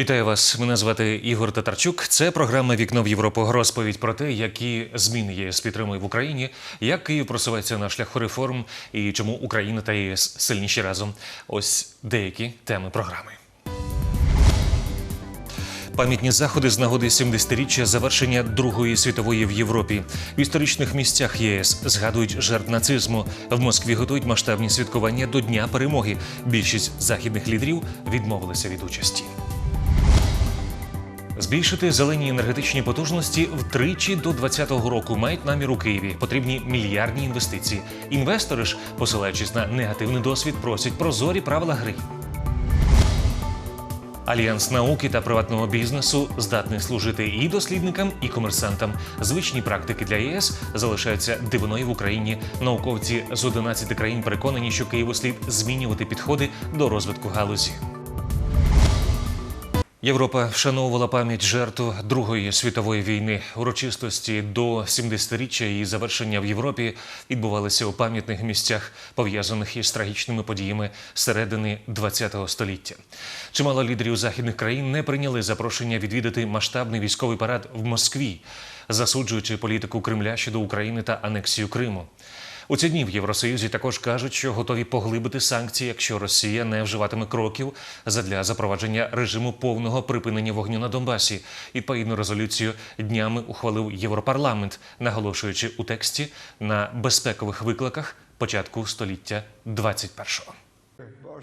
Вітаю вас. Мене звати Ігор Татарчук. Це програма Вікно в Європу. Розповідь про те, які зміни ЄС підтримує в Україні, як Київ просувається на шляху реформ і чому Україна та ЄС сильніші разом. Ось деякі теми програми. Пам'ятні заходи з нагоди 70-річчя завершення Другої світової в Європі. В історичних місцях ЄС згадують жертв нацизму. В Москві готують масштабні святкування до Дня перемоги. Більшість західних лідерів відмовилися від участі. Збільшити зелені енергетичні потужності втричі до 2020 року мають намір у Києві. Потрібні мільярдні інвестиції. Інвестори ж, посилаючись на негативний досвід, просять прозорі правила гри. Альянс науки та приватного бізнесу здатний служити і дослідникам, і комерсантам. Звичні практики для ЄС залишаються дивиною в Україні. Науковці з 11 країн переконані, що Києву слід змінювати підходи до розвитку галузі. Європа вшановувала пам'ять жертв Другої світової війни. Урочистості до 70-річчя її завершення в Європі відбувалися у пам'ятних місцях, пов'язаних із трагічними подіями середини ХХ століття. Чимало лідерів західних країн не прийняли запрошення відвідати масштабний військовий парад в Москві, засуджуючи політику Кремля щодо України та анексію Криму. У ці дні в Євросоюзі також кажуть, що готові поглибити санкції, якщо Росія не вживатиме кроків задля запровадження режиму повного припинення вогню на Донбасі. Відповідну резолюцію днями ухвалив Європарламент, наголошуючи у тексті на безпекових викликах початку століття 21-го.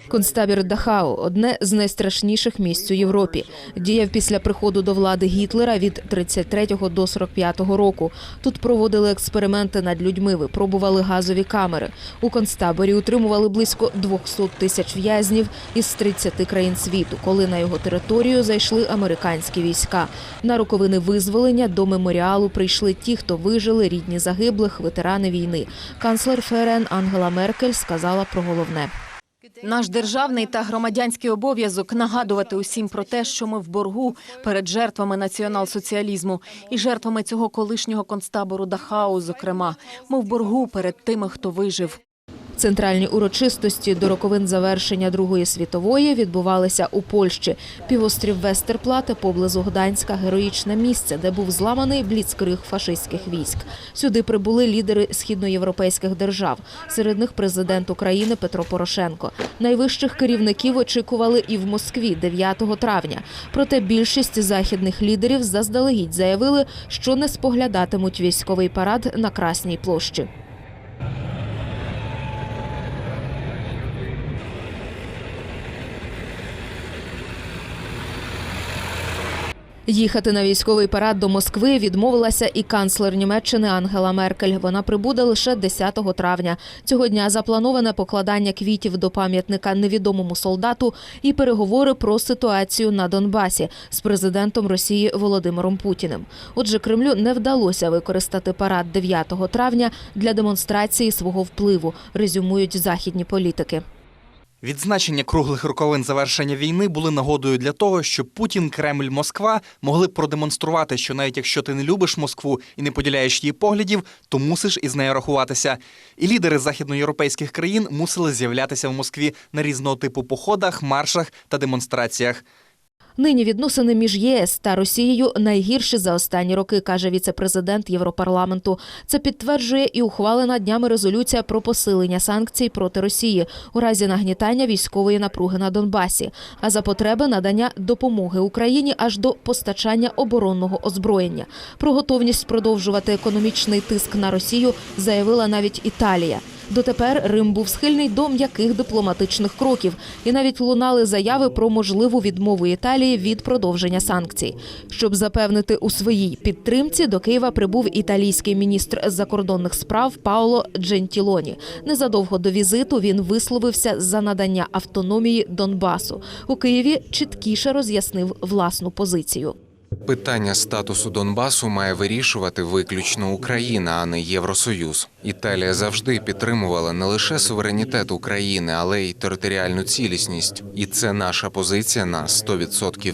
Концтабір Дахау одне з найстрашніших місць у Європі. Діяв після приходу до влади Гітлера від 33 до 45 року. Тут проводили експерименти над людьми, випробували газові камери. У концтаборі утримували близько 200 тисяч в'язнів із 30 країн світу, коли на його територію зайшли американські війська. На роковини визволення до меморіалу прийшли ті, хто вижили, рідні загиблих, ветерани війни. Канцлер ФРН Ангела Меркель сказала про головне. Наш державний та громадянський обов'язок нагадувати усім про те, що ми в боргу перед жертвами націонал-соціалізму і жертвами цього колишнього концтабору Дахау, зокрема, ми в боргу перед тими, хто вижив. Центральні урочистості до роковин завершення Другої світової відбувалися у Польщі. Півострів Вестерплате поблизу Гданська героїчне місце, де був зламаний бліцкриг фашистських військ. Сюди прибули лідери східноєвропейських держав. Серед них президент України Петро Порошенко. Найвищих керівників очікували і в Москві 9 травня. Проте більшість західних лідерів заздалегідь заявили, що не споглядатимуть військовий парад на Красній площі. Їхати на військовий парад до Москви відмовилася і канцлер Німеччини Ангела Меркель. Вона прибуде лише 10 травня. Цього дня заплановане покладання квітів до пам'ятника невідомому солдату і переговори про ситуацію на Донбасі з президентом Росії Володимиром Путіним. Отже, Кремлю не вдалося використати парад 9 травня для демонстрації свого впливу. Резюмують західні політики. Відзначення круглих роковин завершення війни були нагодою для того, щоб Путін, Кремль, Москва могли продемонструвати, що навіть якщо ти не любиш Москву і не поділяєш її поглядів, то мусиш із нею рахуватися. І лідери західноєвропейських країн мусили з'являтися в Москві на різного типу походах, маршах та демонстраціях. Нині відносини між ЄС та Росією найгірші за останні роки, каже віце-президент Європарламенту. Це підтверджує і ухвалена днями резолюція про посилення санкцій проти Росії у разі нагнітання військової напруги на Донбасі, а за потреби надання допомоги Україні аж до постачання оборонного озброєння. Про готовність продовжувати економічний тиск на Росію заявила навіть Італія. Дотепер Рим був схильний до м'яких дипломатичних кроків, і навіть лунали заяви про можливу відмову Італії від продовження санкцій. Щоб запевнити у своїй підтримці, до Києва прибув італійський міністр закордонних справ Паоло Джентілоні. Незадовго до візиту він висловився за надання автономії Донбасу. У Києві чіткіше роз'яснив власну позицію. Питання статусу Донбасу має вирішувати виключно Україна, а не Євросоюз. Італія завжди підтримувала не лише суверенітет України, але й територіальну цілісність. І це наша позиція на 100%.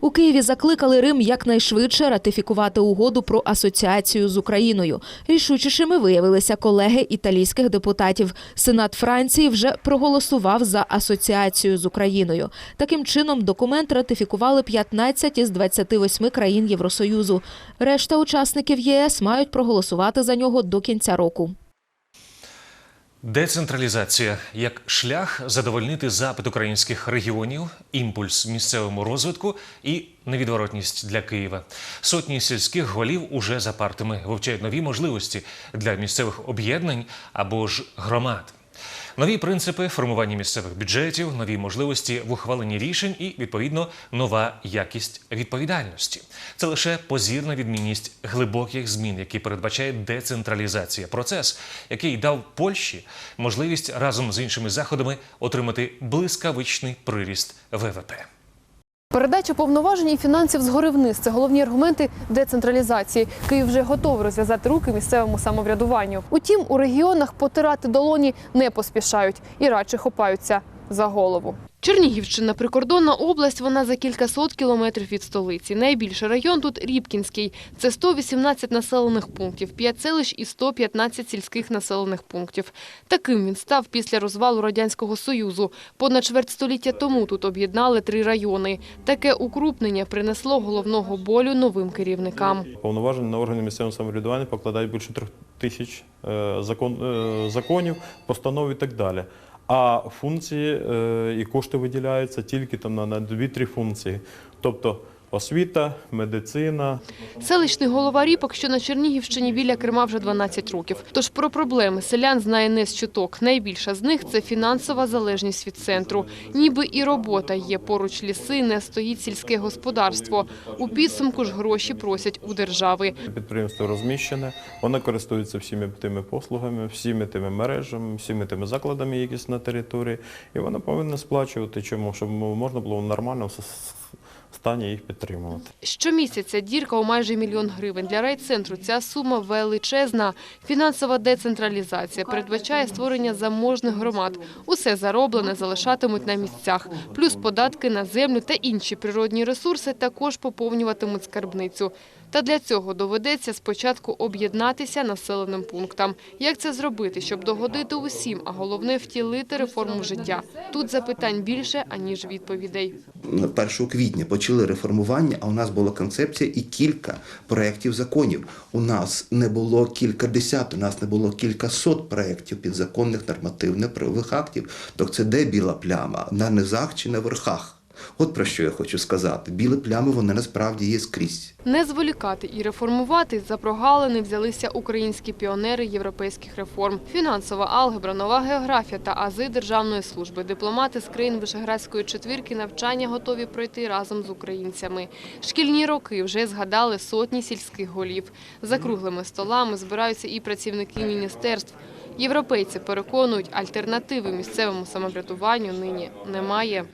У Києві закликали Рим якнайшвидше ратифікувати угоду про асоціацію з Україною. Рішучішими виявилися колеги італійських депутатів. Сенат Франції вже проголосував за асоціацію з Україною. Таким чином, документ ратифікували 15 із 28 країн Євросоюзу. Решта учасників ЄС мають проголосувати за нього до кінця року. Децентралізація як шлях задовольнити запит українських регіонів, імпульс місцевому розвитку і невідворотність для Києва. Сотні сільських голів уже за партами вивчають нові можливості для місцевих об'єднань або ж громад. Нові принципи формування місцевих бюджетів, нові можливості в ухваленні рішень і відповідно нова якість відповідальності. Це лише позірна відмінність глибоких змін, які передбачає децентралізація. Процес, який дав Польщі можливість разом з іншими заходами отримати блискавичний приріст ВВП. Передача повноважень і фінансів згори вниз це головні аргументи децентралізації. Київ вже готовий розв'язати руки місцевому самоврядуванню. Утім, у регіонах потирати долоні не поспішають і радше хопаються за голову. Чернігівщина прикордонна область. Вона за кількасот кілометрів від столиці. Найбільший район тут Рібкінський. Це 118 населених пунктів, 5 селищ і 115 сільських населених пунктів. Таким він став після розвалу радянського союзу. Понад чверть століття тому тут об'єднали три райони. Таке укрупнення принесло головного болю новим керівникам. Повноваження на органи місцевого самоврядування покладають більше трьох тисяч е, закон, е, законів, постанов і так далі. А функції е, і кошти виділяються тільки там на, на 2-3 функції. Тобто освіта, медицина, Селищний голова Ріпок, що на Чернігівщині біля Крима вже 12 років. Тож про проблеми селян знає не з чуток. Найбільша з них – це фінансова залежність від центру. Ніби і робота є, поруч ліси, не стоїть сільське господарство. У підсумку ж гроші просять у держави. підприємство розміщене, воно користується всіми тими послугами, всіми тими мережами, всіми тими закладами, які на території, і воно повинно сплачувати чому, щоб можна було в нормальному с- стані їх підтримувати. Щомісяця дірка у майже мільйон гривень. Для райцентру ця сума величезна. Фінансова децентралізація передбачає створення заможних громад. Усе зароблене залишатимуть на місцях. Плюс податки на землю та інші природні ресурси також поповнюватимуть скарбницю. Та для цього доведеться спочатку об'єднатися населеним пунктам. Як це зробити, щоб догодити усім, а головне втілити реформу життя? Тут запитань більше, аніж відповідей. 1 квітня почали реформування, а у нас була концепція і кілька проєктів законів. У нас не було кількадесят, у нас не було кількасот проєктів підзаконних нормативних правових актів. Так це де біла пляма? На низах чи на верхах? От про що я хочу сказати. Білі плями вони насправді є скрізь. Не зволікати і реформувати за прогалини взялися українські піонери європейських реформ. Фінансова алгебра, нова географія та ази державної служби. Дипломати з країн Вишеградської четвірки навчання готові пройти разом з українцями. Шкільні роки вже згадали сотні сільських голів. За круглими столами збираються і працівники міністерств. Європейці переконують, альтернативи місцевому самоврядуванню нині немає.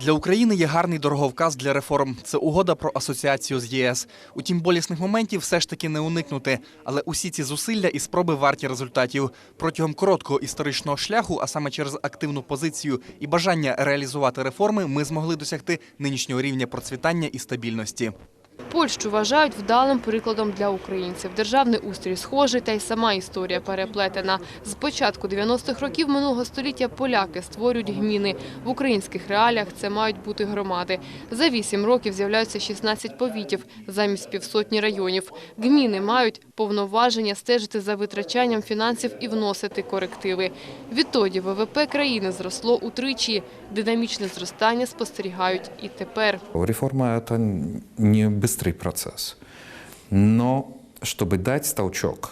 Для України є гарний дороговказ для реформ. Це угода про асоціацію з ЄС. Утім, болісних моментів все ж таки не уникнути. Але усі ці зусилля і спроби варті результатів. Протягом короткого історичного шляху, а саме через активну позицію і бажання реалізувати реформи, ми змогли досягти нинішнього рівня процвітання і стабільності. Польщу вважають вдалим прикладом для українців. Державний устрій схожий, та й сама історія переплетена. З початку 90-х років минулого століття поляки створюють гміни. В українських реаліях це мають бути громади. За вісім років з'являються 16 повітів замість півсотні районів. Гміни мають повноваження стежити за витрачанням фінансів і вносити корективи. Відтоді ВВП країни зросло утричі. Динамічне зростання спостерігають і тепер. Реформа – это не быстрый процесс. Но чтобы дать толчок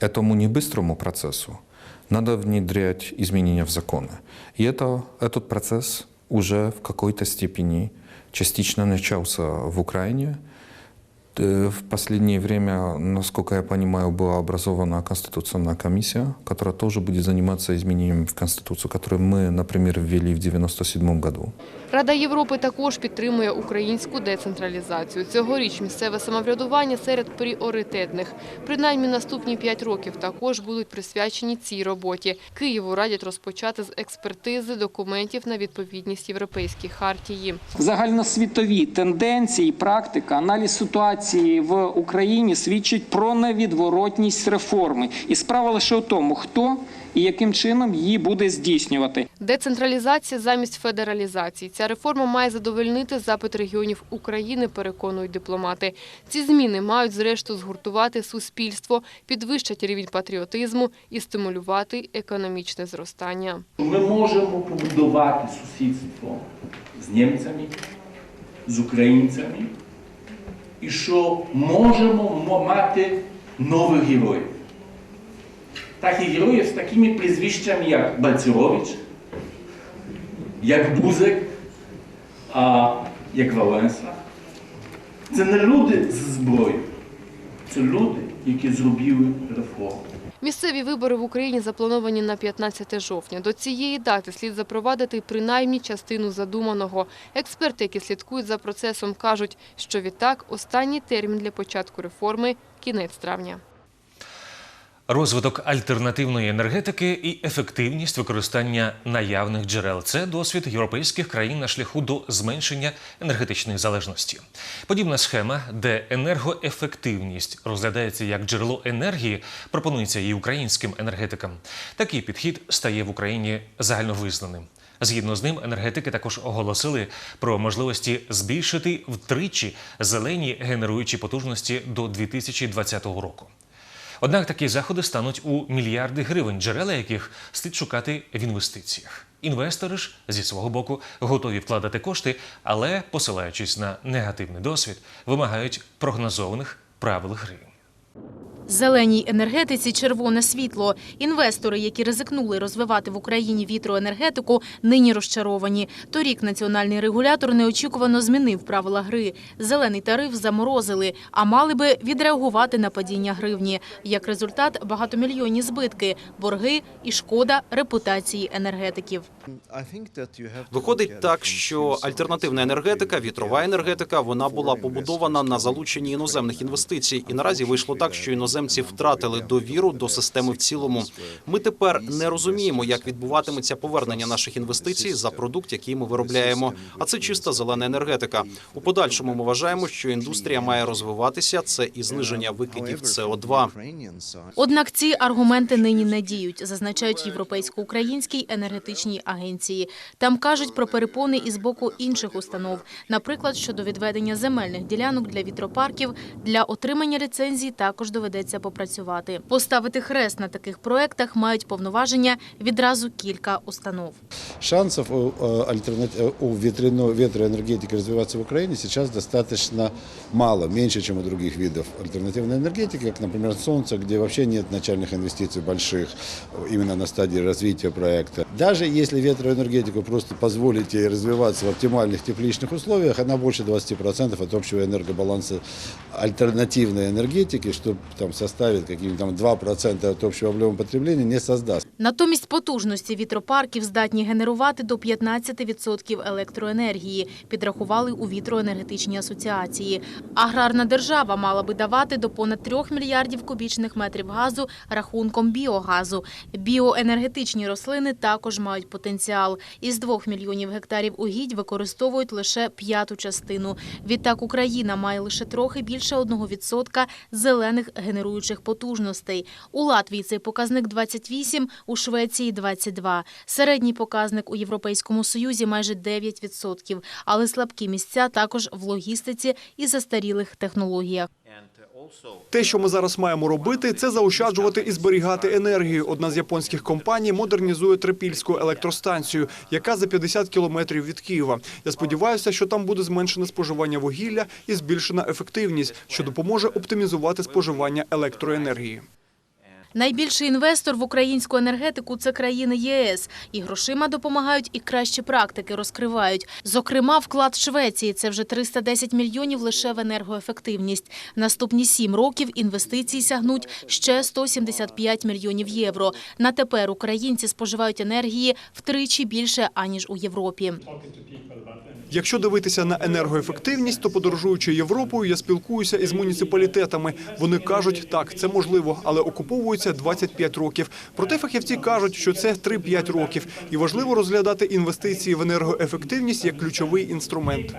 этому не быстрому процессу, надо внедрять изменения в законы. И это, этот процесс уже в какой-то степени частично начался в Украине. Э, В последнее время, насколько я понимаю, была образована Конституционная комиссия, которая тоже будет заниматься изменением в Конституцию, которую мы, например, ввели в 1997 году. Рада Європи також підтримує українську децентралізацію. Цьогоріч місцеве самоврядування серед пріоритетних. Принаймні наступні п'ять років також будуть присвячені цій роботі. Києву радять розпочати з експертизи документів на відповідність європейській хартії. Загальносвітові тенденції, практика, аналіз ситуації в Україні свідчить про невідворотність реформи. І справа лише у тому, хто і яким чином її буде здійснювати. Децентралізація замість федералізації. Ця реформа має задовольнити запит регіонів України, переконують дипломати. Ці зміни мають зрештою згуртувати суспільство, підвищити рівень патріотизму і стимулювати економічне зростання. Ми можемо побудувати сусідство з німцями, з українцями, і що можемо мати нових героїв. Героїв з такими прізвищами, як Бальцерович, як Бузик, а як Валенса. Це не люди з зброєю, це люди, які зробили реформу. Місцеві вибори в Україні заплановані на 15 жовтня. До цієї дати слід запровадити принаймні частину задуманого. Експерти, які слідкують за процесом, кажуть, що відтак останній термін для початку реформи – кінець травня. Розвиток альтернативної енергетики і ефективність використання наявних джерел це досвід європейських країн на шляху до зменшення енергетичної залежності. Подібна схема, де енергоефективність розглядається як джерело енергії, пропонується і українським енергетикам. Такий підхід стає в Україні загальновизнаним. Згідно з ним, енергетики також оголосили про можливості збільшити втричі зелені генеруючі потужності до 2020 року. Однак такі заходи стануть у мільярди гривень, джерела яких слід шукати в інвестиціях. Інвестори ж зі свого боку готові вкладати кошти, але, посилаючись на негативний досвід, вимагають прогнозованих правил гри. Зеленій енергетиці червоне світло. Інвестори, які ризикнули розвивати в Україні вітроенергетику, нині розчаровані. Торік національний регулятор неочікувано змінив правила гри. Зелений тариф заморозили, а мали би відреагувати на падіння гривні. Як результат, багатомільйонні збитки, борги і шкода репутації енергетиків. Виходить так, що альтернативна енергетика, вітрова енергетика, вона була побудована на залученні іноземних інвестицій, і наразі вийшло так, що іноземці втратили довіру до системи в цілому. Ми тепер не розуміємо, як відбуватиметься повернення наших інвестицій за продукт, який ми виробляємо. А це чиста зелена енергетика. У подальшому ми вважаємо, що індустрія має розвиватися. Це і зниження викидів СО2. Однак ці аргументи нині не діють, зазначають європейсько-українській енергетичній агенції. Там кажуть про перепони із боку інших установ, наприклад, щодо відведення земельних ділянок для вітропарків. Для отримання ліцензій також доведеться попрацювати. Поставити хрест на таких проектах мають повноваження відразу кілька установ. Шансов у, э, альтернати- у ветряной, ветроэнергетики развиваться в Украине сейчас достаточно мало, меньше, чем у других видов альтернативной энергетики, как, например, солнце, где вообще нет начальных инвестиций больших э, именно на стадии развития проекта. Даже если ветроэнергетику просто позволить ей развиваться в оптимальных тепличных условиях, она больше 20% от общего энергобаланса альтернативной энергетики, что там составит какие-нибудь там 2% от общего объема потребления, не создаст. Натомість потужності вітропарків здатні генерувати до 15% електроенергії, підрахували у вітроенергетичній асоціації. Аграрна держава мала би давати до понад 3 мільярдів кубічних метрів газу рахунком біогазу. Біоенергетичні рослини також мають потенціал. Із 2 мільйонів гектарів угідь використовують лише п'яту частину. Відтак Україна має лише трохи більше 1% зелених генеруючих потужностей. У Латвії цей показник 28, у Швеції 22. Середній показник у Європейському Союзі майже 9%. Але слабкі місця також в логістиці і застарілих технологіях. Те, що ми зараз маємо робити, це заощаджувати і зберігати енергію. Одна з японських компаній модернізує Трипільську електростанцію, яка за 50 кілометрів від Києва. Я сподіваюся, що там буде зменшене споживання вугілля і збільшена ефективність, що допоможе оптимізувати споживання електроенергії. Найбільший інвестор в українську енергетику це країни ЄС. І грошима допомагають, і кращі практики розкривають. Зокрема, вклад Швеції це вже 310 мільйонів лише в енергоефективність. Наступні сім років інвестиції сягнуть ще 175 мільйонів євро. На тепер українці споживають енергії втричі більше аніж у Європі. Якщо дивитися на енергоефективність, то подорожуючи Європою, я спілкуюся із муніципалітетами. Вони кажуть, так, це можливо, але окуповуються 25 років. Проте фахівці кажуть, що це 3-5 років, і важливо розглядати інвестиції в енергоефективність як ключовий інструмент.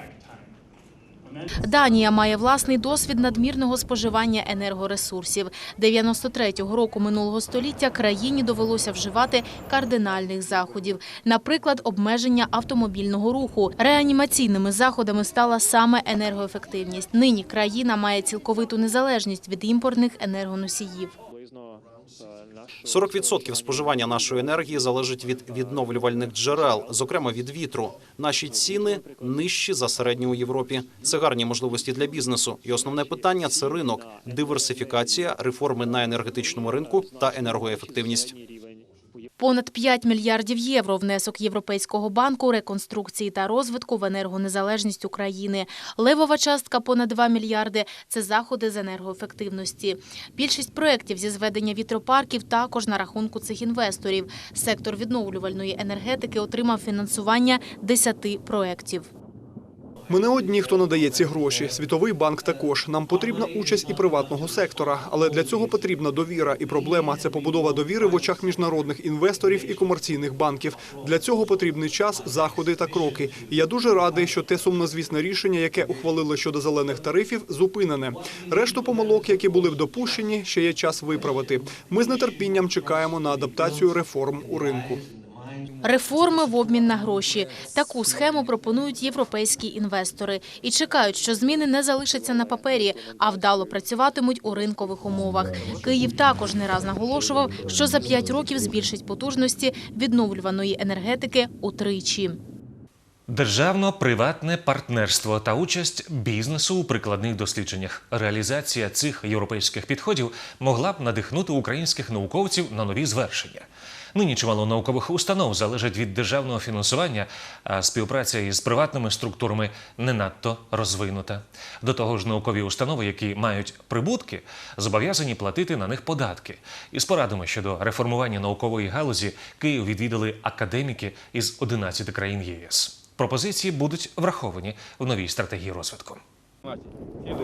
Данія має власний досвід надмірного споживання енергоресурсів. 93-го року минулого століття країні довелося вживати кардинальних заходів. Наприклад, обмеження автомобільного руху. Реанімаційними заходами стала саме енергоефективність. Нині країна має цілковиту незалежність від імпортних енергоносіїв. 40% споживання нашої енергії залежить від відновлювальних джерел, зокрема від вітру. Наші ціни нижчі за середні у Європі. Це гарні можливості для бізнесу. І основне питання це ринок, диверсифікація, реформи на енергетичному ринку та енергоефективність. Понад 5 мільярдів євро внесок Європейського банку реконструкції та розвитку в енергонезалежність України. Левова частка понад 2 мільярди – це заходи з енергоефективності. Більшість проєктів зі зведення вітропарків також на рахунку цих інвесторів. Сектор відновлювальної енергетики отримав фінансування 10 проєктів. Ми не одні, хто надає ці гроші. Світовий банк також. Нам потрібна участь і приватного сектора, але для цього потрібна довіра. І проблема це побудова довіри в очах міжнародних інвесторів і комерційних банків. Для цього потрібний час, заходи та кроки. І я дуже радий, що те сумнозвісне рішення, яке ухвалили щодо зелених тарифів, зупинене. Решту помилок, які були в допущені, ще є час виправити. Ми з нетерпінням чекаємо на адаптацію реформ у ринку. Реформи в обмін на гроші. Таку схему пропонують європейські інвестори і чекають, що зміни не залишаться на папері, а вдало працюватимуть у ринкових умовах. Київ також не раз наголошував, що за п'ять років збільшить потужності відновлюваної енергетики утричі. Державно-приватне партнерство та участь бізнесу у прикладних дослідженнях. Реалізація цих європейських підходів могла б надихнути українських науковців на нові звершення. Нині чимало наукових установ залежить від державного фінансування, а співпраця із приватними структурами не надто розвинута. До того ж, наукові установи, які мають прибутки, зобов'язані платити на них податки. Із порадами щодо реформування наукової галузі Київ відвідали академіки із 11 країн ЄС. Пропозиції будуть враховані в новій стратегії розвитку.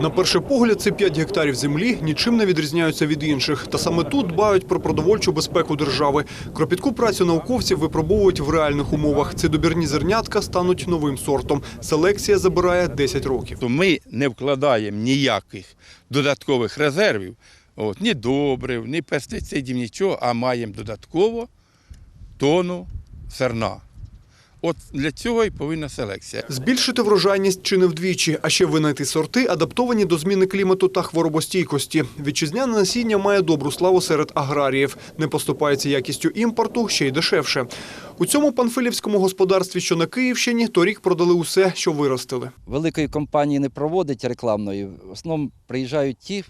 На перший погляд, ці 5 гектарів землі нічим не відрізняються від інших. Та саме тут дбають про продовольчу безпеку держави. Кропітку працю науковців випробовують в реальних умовах. Ці добірні зернятка стануть новим сортом. Селекція забирає 10 років. То ми не вкладаємо ніяких додаткових резервів, от, ні добрив, ні пестицидів, нічого, а маємо додатково тону зерна. От для цього і повинна селекція. Збільшити врожайність чи не вдвічі, а ще винайти сорти, адаптовані до зміни клімату та хворобостійкості. Вітчизняне насіння має добру славу серед аграріїв. Не поступається якістю імпорту, ще й дешевше. У цьому панфилівському господарстві, що на Київщині, торік продали усе, що виростили. Великої компанії не проводить рекламної. В основному приїжджають ті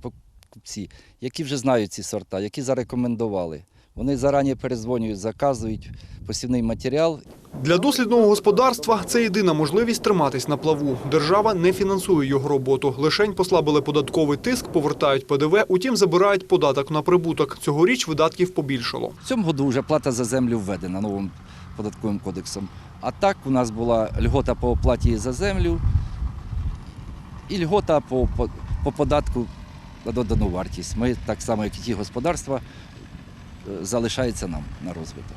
покупці, які вже знають ці сорта, які зарекомендували. Вони зарані перезвонюють, заказують посівний матеріал. Для дослідного господарства це єдина можливість триматись на плаву. Держава не фінансує його роботу. Лишень послабили податковий тиск, повертають ПДВ, утім забирають податок на прибуток. Цьогоріч видатків побільшало. В цьому году вже плата за землю введена новим податковим кодексом. А так у нас була льгота по оплаті за землю і льгота по, по, по податку на додану вартість. Ми так само, як і ті господарства, залишається нам на розвиток.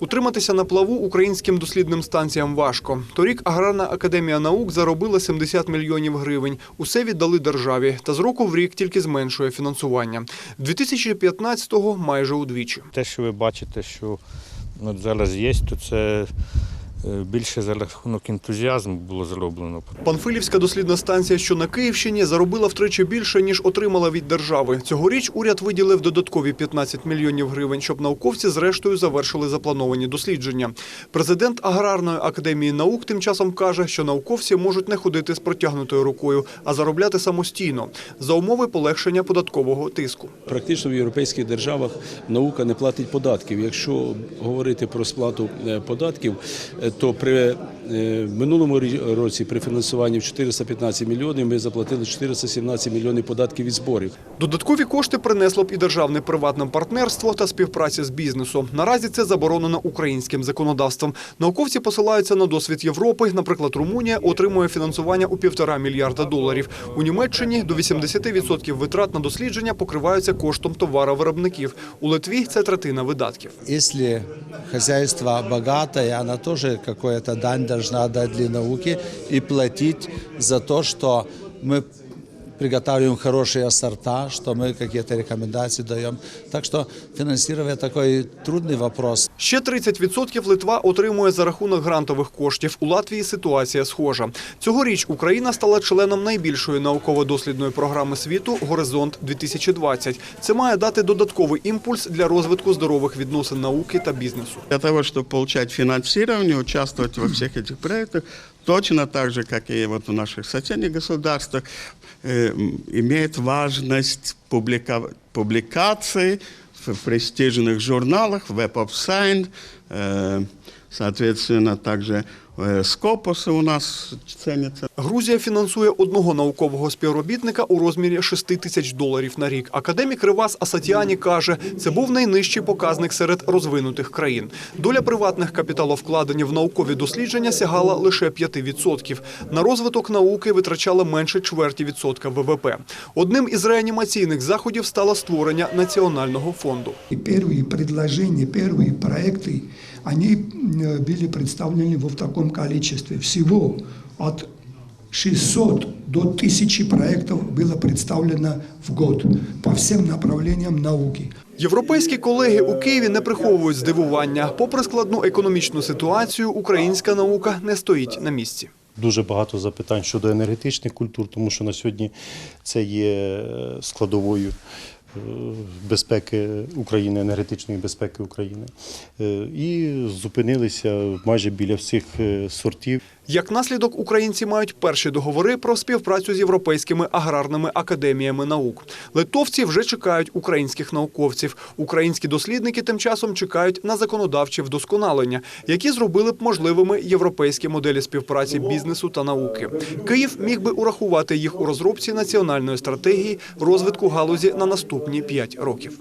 Утриматися на плаву українським дослідним станціям важко. Торік Аграрна академія наук заробила 70 мільйонів гривень. Усе віддали державі, та з року в рік тільки зменшує фінансування. 2015-го майже удвічі. Те, що ви бачите, що ну, зараз є, то це більше за рахунок ентузіазму було зроблено. Панфилівська дослідна станція, що на Київщині, заробила втричі більше, ніж отримала від держави. Цьогоріч уряд виділив додаткові 15 мільйонів гривень, щоб науковці зрештою завершили заплановані дослідження. Президент Аграрної академії наук тим часом каже, що науковці можуть не ходити з протягнутою рукою, а заробляти самостійно за умови полегшення податкового тиску. Практично в європейських державах наука не платить податків. Якщо говорити про сплату е, податків, to prve е, минулому рі- році при фінансуванні в 415 мільйонів ми заплатили 417 мільйонів податків від зборів. Додаткові кошти принесло б і державне приватне партнерство та співпраця з бізнесом. Наразі це заборонено українським законодавством. Науковці посилаються на досвід Європи. Наприклад, Румунія отримує фінансування у півтора мільярда доларів. У Німеччині до 80% витрат на дослідження покриваються коштом товаровиробників. У Литві це третина видатків. Если хозяйство богатое, она тоже какую-то дань должна дать для науки и платить за то, что мы приготавливаем хорошие сорта, что мы какие-то рекомендации даем. Так что финансирование такой трудный вопрос. Ще 30% Литва отримує за рахунок грантових коштів. У Латвії ситуація схожа. Цьогоріч Україна стала членом найбільшої науково-дослідної програми світу Горизонт 2020 Це має дати додатковий імпульс для розвитку здорових відносин науки та бізнесу. Для того, чтобы получать финансирование, участвовать во всех этих проектах, точно так же, как и вот в наших соседних государствах, э, м, имеет важность публика- публикации в престижных журналах, Web of Science, э, соответственно, также э, Скопусы у нас ценятся. Грузія фінансує одного наукового співробітника у розмірі 6 тисяч доларів на рік. Академік Ривас Асатіані каже, це був найнижчий показник серед розвинутих країн. Доля приватних капіталовкладень в наукові дослідження сягала лише 5%. На розвиток науки витрачали менше чверті відсотка ВВП. Одним із реанімаційних заходів стало створення національного фонду. И первые предложения, первые проекты, они э, были представлены вот в таком количестве. Всего от 600 до 1000 проектов было представлено в год по всем направлениям науки. Європейські колеги у Києві не приховують здивування. Попри складну економічну ситуацію, українська наука не стоїть на місці. Дуже багато запитань щодо енергетичних культур, тому що на сьогодні це є е, складовою е, безпеки України, енергетичної безпеки України. Е, І зупинилися майже біля всіх е, сортів. Як наслідок, українці мають перші договори про співпрацю з європейськими аграрними академіями наук. Литовці вже чекають українських науковців. Українські дослідники тим часом чекають на законодавчі вдосконалення, які зробили б можливими європейські моделі співпраці бізнесу та науки. Київ міг би урахувати їх у розробці національної стратегії розвитку галузі на наступні п'ять років.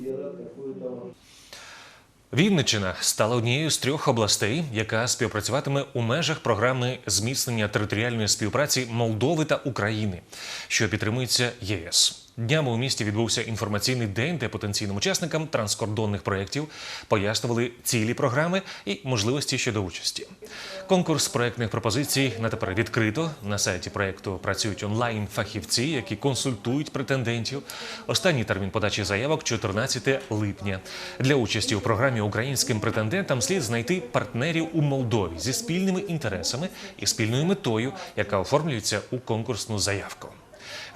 Вінниччина стала однією з трьох областей, яка співпрацюватиме у межах програми зміцнення територіальної співпраці Молдови та України, що підтримується ЄС. Днями у місті відбувся інформаційний день, де потенційним учасникам транскордонних проєктів пояснювали цілі програми і можливості щодо участі. Конкурс проєктних пропозицій на тепер відкрито. На сайті проєкту працюють онлайн-фахівці, які консультують претендентів. Останній термін подачі заявок 14 липня. Для участі у програмі українським претендентам слід знайти партнерів у Молдові зі спільними інтересами і спільною метою, яка оформлюється у конкурсну заявку.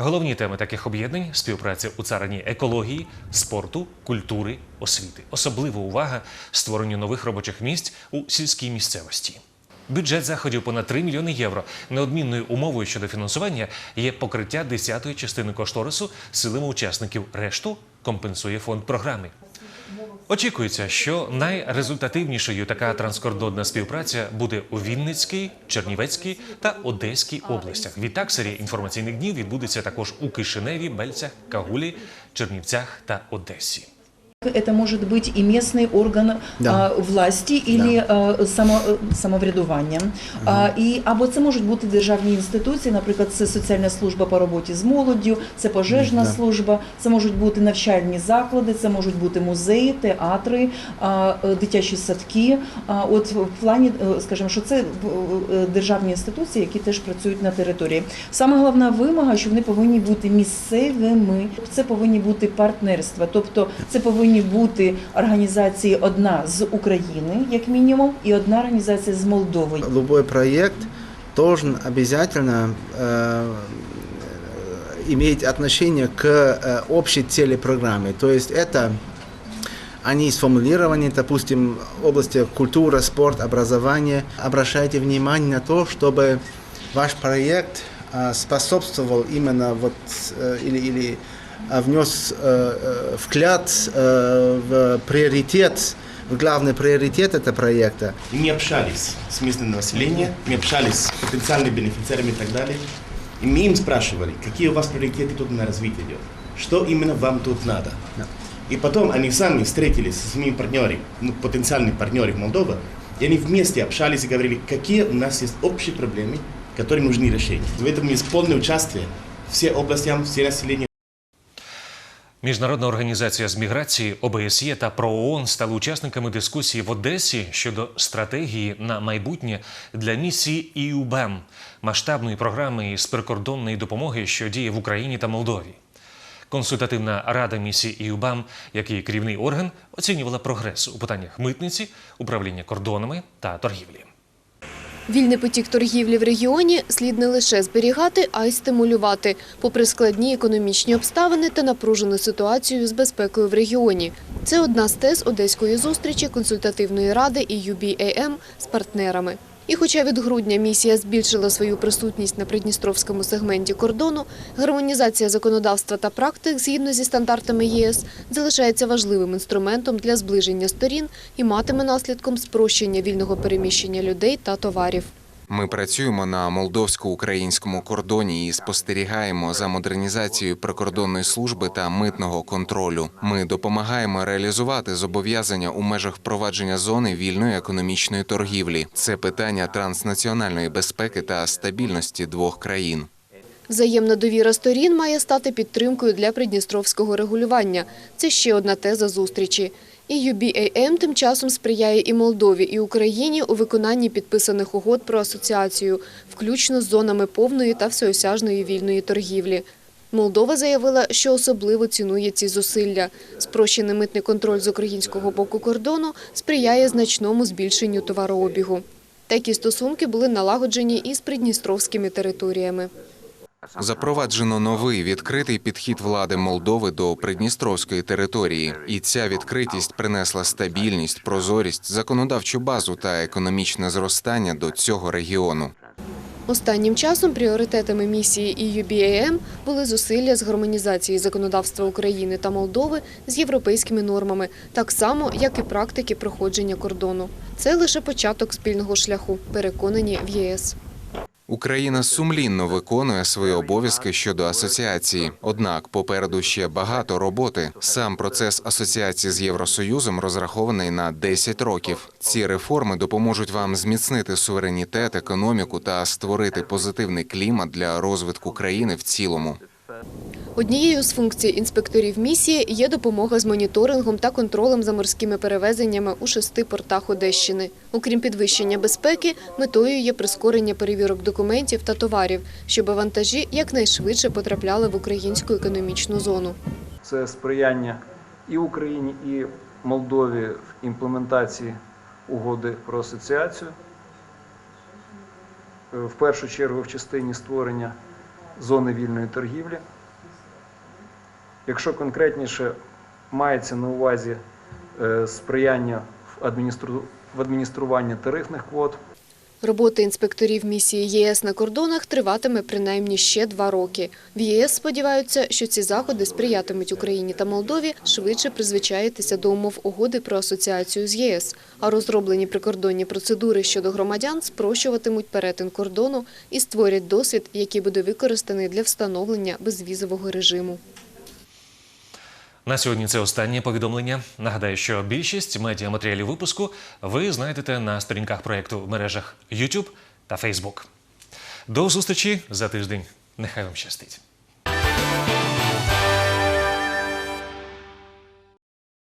Головні теми таких об'єднань співпраця у царині екології, спорту, культури, освіти. Особлива увага створенню нових робочих місць у сільській місцевості. Бюджет заходів понад 3 мільйони євро. Неодмінною умовою щодо фінансування є покриття десятої частини кошторису силами учасників. Решту компенсує фонд програми. Очікується, що найрезультативнішою така транскордонна співпраця буде у Вінницькій, Чернівецькій та Одеській областях. Відтак серія інформаційних днів відбудеться також у Кишиневі, Бельцях, Кагулі, Чернівцях та Одесі. Это может быть и местный орган Да. а, власті или а, само, самоврядування. А, і, або це можуть бути державні інституції, наприклад, це соціальна служба по роботі з молоддю, це пожежна Да. служба, це можуть бути навчальні заклади, це можуть бути музеї, театри, а, е, дитячі садки. А, от в плані, е, скажімо, що це е, державні інституції, які теж працюють на території. Саме головна вимога, що вони повинні бути місцевими. Це повинні бути партнерства, тобто це повинні повинні бути організації одна з України, як мінімум, і одна організація з Молдови. Любой проект должен обязательно э, иметь отношение к э, общей цели программы. То есть это они сформулированы, допустим, в области культура, спорт, образование. Обращайте внимание на то, чтобы ваш проект э, способствовал именно вот э, или, или э, внес э, э, вклад э, в приоритет, в главный приоритет этого проекта. Мы общались с местным населением, мы общались с потенциальными бенефициарами и так далее. И мы им спрашивали, какие у вас приоритеты тут на развитие идет, что именно вам тут надо. И потом они сами встретились со своими партнерами, ну, потенциальными партнерами Молдовы, и они вместе общались и говорили, какие у нас есть общие проблемы, которые нужны решить. В этом есть полное участие все областям, все населения. Міжнародна організація з міграції ОБСЄ та ПРООН стали учасниками дискусії в Одесі щодо стратегії на майбутнє для місії ІУБЕМ – масштабної програми із прикордонної допомоги, що діє в Україні та Молдові. Консультативна рада місії ІУБАМ, як і керівний орган, оцінювала прогрес у питаннях митниці, управління кордонами та торгівлі. Вільний потік торгівлі в регіоні слід не лише зберігати, а й стимулювати, попри складні економічні обставини та напружену ситуацію з безпекою в регіоні. Це одна з тез одеської зустрічі консультативної ради і UBAM з партнерами. І хоча від грудня місія збільшила свою присутність на придністровському сегменті кордону, гармонізація законодавства та практик згідно зі стандартами єС залишається важливим інструментом для зближення сторін і матиме наслідком спрощення вільного переміщення людей та товарів. Ми працюємо на молдовсько-українському кордоні і спостерігаємо за модернізацією прикордонної служби та митного контролю. Ми допомагаємо реалізувати зобов'язання у межах впровадження зони вільної економічної торгівлі. Це питання транснаціональної безпеки та стабільності двох країн. Взаємна довіра сторін має стати підтримкою для придністровського регулювання. Це ще одна теза зустрічі. І UBAM тим часом сприяє і Молдові, і Україні у виконанні підписаних угод про асоціацію, включно з зонами повної та всеосяжної вільної торгівлі. Молдова заявила, що особливо цінує ці зусилля. Спрощений митний контроль з українського боку кордону сприяє значному збільшенню товарообігу. Такі стосунки були налагоджені і з придністровськими територіями. Запроваджено новий відкритий підхід влади Молдови до придністровської території, і ця відкритість принесла стабільність, прозорість, законодавчу базу та економічне зростання до цього регіону. Останнім часом пріоритетами місії EUBAM були зусилля з гармонізації законодавства України та Молдови з європейськими нормами, так само, як і практики проходження кордону. Це лише початок спільного шляху, переконані в ЄС. Україна сумлінно виконує свої обов'язки щодо асоціації. Однак попереду ще багато роботи. Сам процес асоціації з Євросоюзом розрахований на 10 років. Ці реформи допоможуть вам зміцнити суверенітет, економіку та створити позитивний клімат для розвитку країни в цілому. Однією з функцій інспекторів місії є допомога з моніторингом та контролем за морськими перевезеннями у шести портах Одещини. Окрім підвищення безпеки, метою є прискорення перевірок документів та товарів, щоб вантажі якнайшвидше потрапляли в українську економічну зону. Це сприяння і Україні, і Молдові в імплементації угоди про асоціацію. Е, В першу чергу в частині створення зони вільної торгівлі. Якщо конкретніше мається на увазі е, сприяння в адміністру- в адмініструванні тарифних квот, Робота інспекторів місії ЄС на кордонах триватиме принаймні ще два роки. В ЄС сподіваються, що ці заходи сприятимуть Україні та Молдові швидше призвичаїтися до умов угоди про асоціацію з ЄС, а розроблені прикордонні процедури щодо громадян спрощуватимуть перетин кордону і створять досвід, який буде використаний для встановлення безвізового режиму. На сьогодні це останнє повідомлення. Нагадаю, що більшість медіаматеріалів випуску ви знайдете на сторінках проєкту в мережах YouTube та Facebook. До зустрічі за тиждень. Нехай вам щастить.